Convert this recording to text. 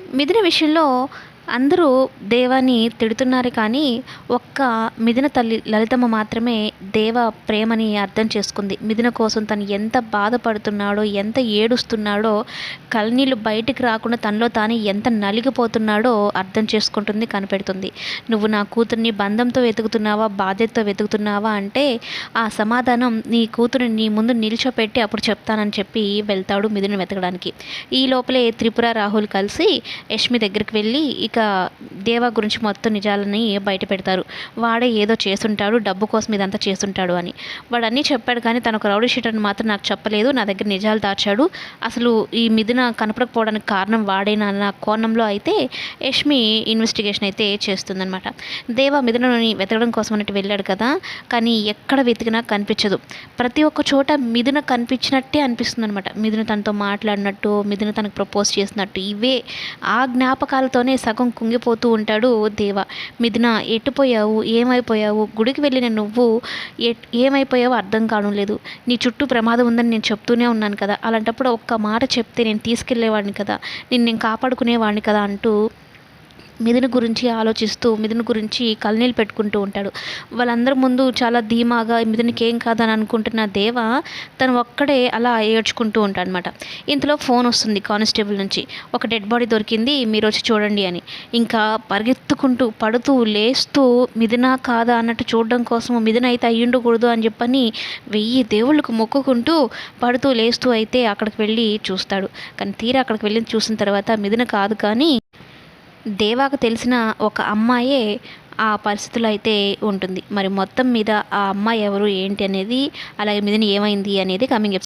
మిథున విషయంలో అందరూ దేవాని తిడుతున్నారు కానీ ఒక్క మిథున తల్లి లలితమ్మ మాత్రమే దేవ ప్రేమని అర్థం చేసుకుంది. మిథున కోసం తను ఎంత బాధపడుతున్నాడో ఎంత ఏడుస్తున్నాడో కళ్ళనీళ్ళు బయటికి రాకుండా తనలో తానే ఎంత నలిగిపోతున్నాడో అర్థం చేసుకుంటుంది కనిపెడుతుంది. నువ్వు నా కూతుర్ని బంధంతో వెతుకుతున్నావా బాధ్యతతో వెతుకుతున్నావా? అంటే ఆ సమాధానం నీ కూతురు నీ ముందు నిల్చోపెట్టి అప్పుడు చెప్తానని చెప్పి వెళ్తాడు మిథున వెతకడానికి. ఈ లోపలే త్రిపుర రాహుల్ కలిసి యష్మి దగ్గరికి వెళ్ళి ఇక దేవా గురించి మొత్తం నిజాలని బయట పెడతారు? వాడే ఏదో చేస్తుంటాడు డబ్బు కోసం ఇదంతా చేస్తుంటాడు అని. వాడు అన్నీ చెప్పాడు కానీ తన ఒక రౌడీ షీటర్ని మాత్రం నాకు చెప్పలేదు. నా దగ్గర నిజాలు దాచాడు. అసలు ఈ మిథున కనపడకపోవడానికి కారణం వాడేనా అన్న కోణంలో అయితే యష్మి ఇన్వెస్టిగేషన్ అయితే చేస్తుందనమాట దేవా మిథునని వెతకడం కోసం అన్నట్టు వెళ్ళాడు కదా? కానీ ఎక్కడ వెతికినా కనిపించదు. ప్రతి ఒక్క చోట మిథున కనిపించినట్టే అనిపిస్తుంది అనమాట మిథున తనతో మాట్లాడినట్టు మిథున తనకు ప్రపోజ్ చేసినట్టు ఇవే ఆ జ్ఞాపకాలతోనే సగం కుంగిపోతూ ఉంటాడు దేవ. మిథున ఎట్టుపోయావు ఏమైపోయావు? గుడికి వెళ్ళిన నువ్వు ఏ ఏమైపోయావో అర్థం కావడం లేదు. నీ చుట్టూ ప్రమాదం ఉందని నేను చెప్తూనే ఉన్నాను కదా. అలాంటప్పుడు ఒక్క మాట చెప్తే నేను తీసుకెళ్ళేవాడిని కదా. నేను నేను కాపాడుకునేవాడిని కదా అంటూ మిథున గురించి ఆలోచిస్తూ మిథున గురించి కళ్ళనీళ్ళు పెట్టుకుంటూ ఉంటాడు. వాళ్ళందరి ముందు చాలా ధీమాగా మిథునికి ఏం కాదని అనుకుంటున్న దేవ తను ఒక్కడే అలా ఏడ్చుకుంటూ ఉంటాడు అనమాట ఇంతలో ఫోన్ వస్తుంది కానిస్టేబుల్ నుంచి. ఒక డెడ్ బాడీ దొరికింది మీరు వచ్చి చూడండి అని. ఇంకా పరిగెత్తుకుంటూ పడుతూ లేస్తూ మిథున కాదా అన్నట్టు చూడడం కోసం మిథున అయితే అయ్యుండకూడదు అని చెప్పని వెయ్యి దేవుళ్ళకు మొక్కుకుంటూ పడుతూ లేస్తూ అయితే అక్కడికి వెళ్ళి చూస్తాడు. కానీ తీరా అక్కడికి వెళ్ళి చూసిన తర్వాత మిథున కాదు కానీ దేవాకు తెలిసిన ఒక అమ్మాయే ఆ పరిస్థితులు అయితే ఉంటుంది. మరి మొత్తం మీద ఆ అమ్మాయి ఎవరు ఏంటి అనేది అలాగే మీదని ఏమైంది అనేది కమింగ్